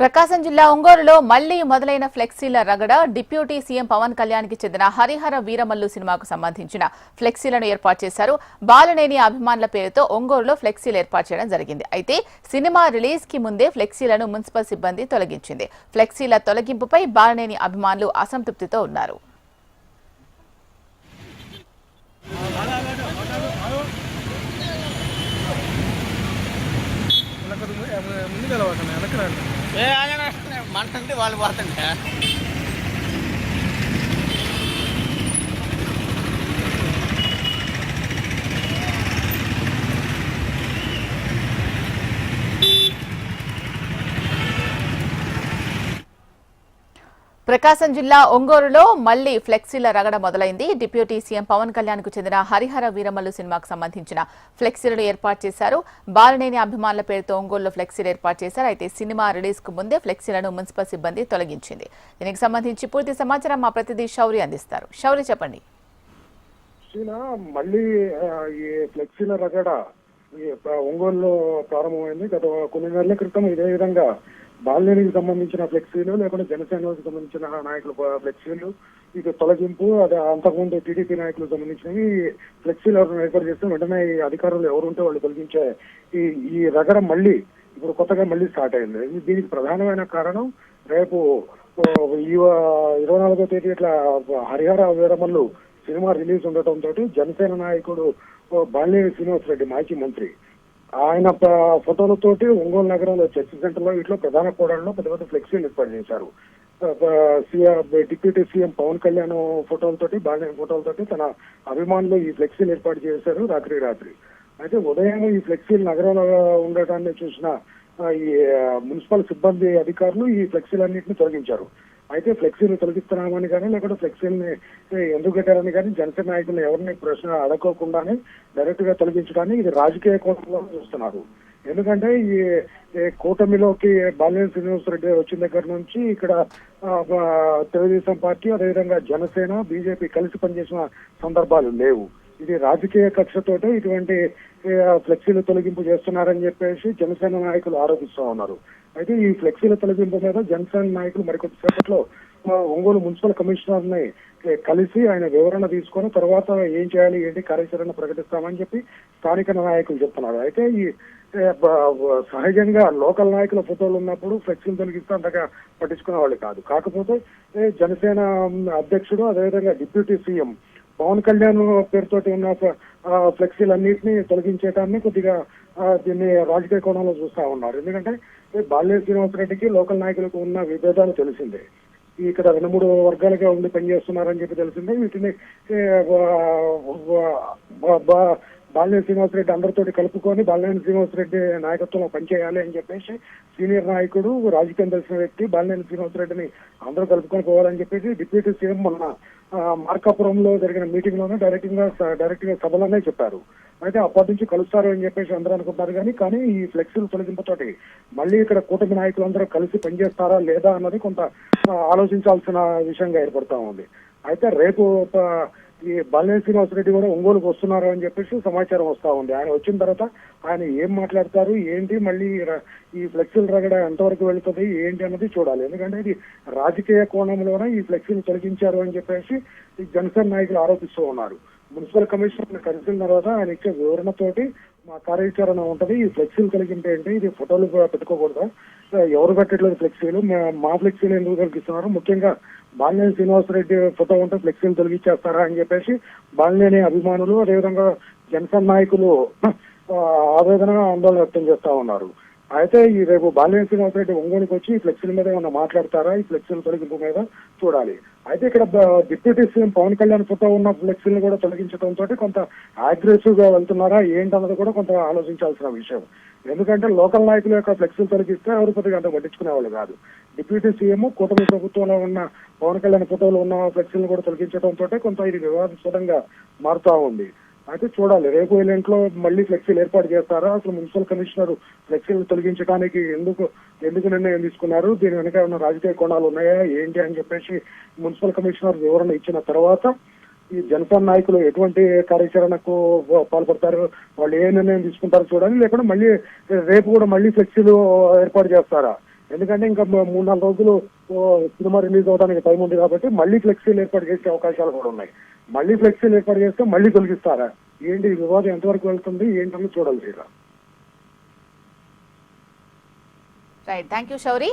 ప్రకాశం జిల్లా ఒంగోలులో మళ్ళీ మొదలైన ఫ్లెక్సీల రగడ డిప్యూటీ సీఎం పవన్ కళ్యాణ్కి చెందిన హరిహర వీరమల్లు సినిమాకు సంబంధించిన ఫ్లెక్సీలను ఏర్పాటు చేశారు. బాలనేని అభిమానుల పేరుతో ఒంగోలులో ఫ్లెక్సీలు ఏర్పాటు చేయడం జరిగింది. అయితే సినిమా రిలీజ్కి ముందే ఫ్లెక్సీలను మున్సిపల్ సిబ్బంది తొలగించింది. ఫ్లెక్సీల తొలగింపుపై బాలనేని అభిమానులు అసంతృప్తితో ఉన్నారు. ముందుకు కలవాకండి వెనక్కి రండి. ఏ ఆగండి మంటంటే వాళ్ళు పోతుంటే. ప్రకాశం జిల్లా ఒంగోలులో మళ్ళీ ఫ్లెక్సీల రగడ మొదలైంది. డిప్యూటీ సీఎం పవన్ కళ్యాణ్కు చెందిన హరిహర వీరమల్లు సినిమాకు సంబంధించిన ఫ్లెక్సీలను ఏర్పాటు చేశారు. బాలనేని అభిమానుల పేరుతో ఒంగోలులో ఫ్లెక్సీలు ఏర్పాటు చేశారు. అయితే సినిమా రిలీజ్కు ముందే ఫ్లెక్సీలను మున్సిపల్ సిబ్బంది తొలగించింది. దీనికి సంబంధించి పూర్తి సమాచారం మా ప్రతినిధి శౌరి అందిస్తారు. శౌరి చెప్పండి. మళ్ళీ ఈ ఫ్లెక్సీల రగడ ఒంగోలులో ప్రారంభమైంది. గత కొన్ని నెలల క్రితం ఇదే విధంగా బాలినేనికి సంబంధించిన ఫ్లెక్సీలు లేకుంటే జనసేనకు సంబంధించిన నాయకుల ఫ్లెక్సీలు ఇక తొలగింపు అది అంతకుముందు టీడీపీ నాయకులకు సంబంధించినవి ఫ్లెక్సీలు ఎవరు ఏర్పాటు చేస్తే వెంటనే ఈ అధికారులు ఎవరు ఉంటే వాళ్ళు తొలగించే ఈ ఈ రగడ మళ్ళీ ఇప్పుడు కొత్తగా మళ్ళీ స్టార్ట్ అయింది. ఇది- దీనికి ప్రధానమైన కారణం రేపు ఈ ఇరవై నాలుగో తేదీ ఇట్లా హరిహర విరమల్లు సినిమా రిలీజ్ ఉండటం తోటి జనసేన నాయకుడు బాలినేని శ్రీనివాస్ రెడ్డి మాజీ మంత్రి. ఆయన ఫోటోలతోటి ఒంగోలు నగరంలో చర్చ్ సెంటర్లో ఇట్లా ప్రధాన కూడల్లో పెద్ద పెద్ద ఫ్లెక్సీలు ఏర్పాటు చేశారు. డిప్యూటీ సీఎం పవన్ కళ్యాణ్ ఫోటోలతోటి బాలినేని ఫోటోలతోటి తన అభిమానులు ఈ ఫ్లెక్సీలు ఏర్పాటు చేశారు రాత్రి రాత్రి. అయితే ఉదయం ఈ ఫ్లెక్సీలు నగరంలో ఉండటాన్ని చూసిన ఈ మున్సిపల్ సిబ్బంది అధికారులు ఈ ఫ్లెక్సీలన్నింటినీ తొలగించారు. అయితే ఫ్లెక్సీలు తొలగిస్తున్నామని కానీ లేకుంటే ఫ్లెక్సీలని ఎందుకు పెట్టారని కానీ జనసేన నాయకులు ఎవరిని ప్రశ్న అడగకుండానే డైరెక్ట్గా తొలగించడానికి ఇది రాజకీయ కోణంలో చూస్తున్నారు. ఎందుకంటే ఈ కూటమిలోకి బాలినేని శ్రీనివాస్ రెడ్డి వచ్చిన దగ్గర నుంచి ఇక్కడ ఆ, తెలుగుదేశం పార్టీ అదేవిధంగా జనసేన బీజేపీ కలిసి పనిచేసిన సందర్భాలు లేవు. ఇది రాజకీయ కక్షతోటే ఇటువంటి ఫ్లెక్సీలు తొలగింపు చేస్తున్నారని చెప్పేసి జనసేన నాయకులు ఆరోపిస్తూ ఉన్నారు. అయితే ఈ ఫ్లెక్సీల తొలగింపు మీద జనసేన నాయకులు మరికొద్ది సేపట్లో ఒంగోలు మున్సిపల్ కమిషనర్ని కలిసి ఆయన వివరణ తీసుకొని తర్వాత ఏం చేయాలి ఏంటి కార్యాచరణ ప్రకటిస్తామని చెప్పి స్థానిక నాయకులు చెప్తున్నారు. అయితే ఈ సహజంగా లోకల్ నాయకుల ఫోటోలు ఉన్నప్పుడు ఫ్లెక్సీలు తొలగిస్తే అంతగా పట్టించుకునే వాళ్ళు కాదు. కాకపోతే జనసేన అధ్యక్షుడు అదేవిధంగా డిప్యూటీ సీఎం పవన్ కళ్యాణ్ పేరుతోటి ఉన్న ఫ- ఫ్లెక్సీలన్నింటినీ తొలగించేటాన్ని కొద్దిగా దీన్ని రాజకీయ కోణంలో చూస్తా ఉన్నారు. ఎందుకంటే బాల్య శ్రీనివాసరెడ్డికి లోకల్ నాయకులకు ఉన్న విభేదాలు తెలిసిందే. ఇక్కడ రెండు మూడు వర్గాలుగా ఉండి పనిచేస్తున్నారని చెప్పి తెలిసిందే. వీటిని ఏ, బాలినేని శ్రీనివాసరెడ్డి అందరితో కలుపుకొని బాలినేని శ్రీనివాసరెడ్డి నాయకత్వంలో పనిచేయాలి అని చెప్పేసి సీనియర్ నాయకుడు రాజకీయం తెలిసిన వ్యక్తి బాలినేని శ్రీనివాసరెడ్డిని అందరూ కలుపుకొని పోవాలని చెప్పేసి డిప్యూటీ సీఎం మొన్న మార్కాపురంలో జరిగిన మీటింగ్లోనే డైరెక్ట్గా డైరెక్ట్గా సభలోనే చెప్పారు. అయితే అప్పటి నుంచి కలుస్తారు అని చెప్పేసి అందరూ అనుకుంటారు కానీ కానీ ఈ ఫ్లెక్సీల తొలగింపుతోటి మళ్ళీ ఇక్కడ కూటమి నాయకులు అందరూ కలిసి పనిచేస్తారా లేదా అన్నది కొంత ఆలోచించాల్సిన విషయంగా ఏర్పడతా ఉంది. అయితే రేపు ఈ బాలినేని శ్రీనివాసరెడ్డి కూడా ఒంగోలుకు వస్తున్నారు అని చెప్పేసి సమాచారం వస్తా ఉంది. ఆయన వచ్చిన తర్వాత ఆయన ఏం మాట్లాడతారు ఏంటి మళ్ళీ ఈ ఫ్లెక్సీలు రగడ ఎంతవరకు వెళుతుంది ఏంటి అన్నది చూడాలి. ఎందుకంటే ఇది రాజకీయ కోణంలోనే ఈ ఫ్లెక్సీలు తొలగించారు అని చెప్పేసి జనసేన నాయకులు ఆరోపిస్తూ ఉన్నారు. మున్సిపల్ కమిషనర్ కలిసిన తర్వాత ఆయన ఇచ్చే వివరణతోటి మా కార్యాచరణ ఉంటది. ఈ ఫ్లెక్సీలు కలిగింటే ఏంటి ఇది ఫోటోలు కూడా పెట్టుకోకూడదా. ఎవరు పెట్టట్లేదు ఫ్లెక్సీలు. మా- ఫ్లెక్సీలు ఎందుకు కలిగిస్తున్నారు ముఖ్యంగా బాలినేని శ్రీనివాసరెడ్డి ఫోటో ఉంటే ఫ్లెక్సీలు తొలగించేస్తారా అని చెప్పేసి బాలినేని అభిమానులు అదేవిధంగా జనసేన నాయకులు ఆవేదన ఆందోళన వ్యక్తం చేస్తా ఉన్నారు. అయితే ఈ రేపు బాలినేని శ్రీనివాసరెడ్డి ఒంగోలుకి వచ్చి ఈ ఫ్లెక్సీల మీద ఏమన్నా మాట్లాడతారా? ఈ ఫ్లెక్సీల తొలగింపు మీద చూడాలి. అయితే ఇక్కడ deputy CM Pawan Kalyan photo ఉన్న ఫ్లెక్సీలను కూడా తొలగించడంతో తోటి కొంత అగ్రెసివ్గా వెళ్తున్నారా? ఏంటన్నది కూడా కొంత ఆలోచించాల్సిన విషయం. ఎందుకంటే లోకల్ నాయకుల యొక్క ఫ్లెక్సీలు తొలగిస్తే ఎవరు కొద్దిగా అంత పట్టించుకునే వాళ్ళు కాదు. డిప్యూటీ సీఎం కూటమి ప్రభుత్వంలో ఉన్న పవన్ కళ్యాణ్ ఫోటోలు ఉన్న ఫ్లెక్సీలను కూడా తొలగించడంతో కొంత ఇది వివాదాస్పదంగా మారుతా ఉంది. అయితే చూడాలి. రేపు ఎల్లుంట్లో మళ్ళీ ఫ్లెక్సీలు ఏర్పాటు చేస్తారా? అసలు మున్సిపల్ కమిషనర్ ఫ్లెక్సీలు తొలగించడానికి ఎందుకు ఎందుకు నిర్ణయం తీసుకున్నారు? దీని వెనక ఉన్న రాజకీయ కోణాలు ఉన్నాయా? ఏంటి అని చెప్పేసి మున్సిపల్ కమిషనర్ వివరణ ఇచ్చిన తర్వాత ఈ జనసేన నాయకులు ఎటువంటి కార్యాచరణకు పాల్పడతారు? వాళ్ళు ఏ నిర్ణయం తీసుకుంటారో చూడాలి. లేకుంటే మళ్ళీ రేపు కూడా మళ్ళీ ఫ్లెక్సీలు ఏర్పాటు చేస్తారా? ఎందుకంటే ఇంకా మూడు నాలుగు రోజులు సినిమా రిలీజ్ అవడానికి టైం ఉంది కాబట్టి మళ్ళీ ఫ్లెక్సీలు ఏర్పాటు చేసే అవకాశాలు కూడా ఉన్నాయి. మళ్ళీ ఫ్లెక్సీలు ఏర్పాటు చేస్తే మళ్ళీ తొలగిస్తారా? ఏంటి వివాదం ఎంతవరకు వెళ్తుంది? ఏంటని చూడాలి రైట్ థ్యాంక్ యూ శౌరి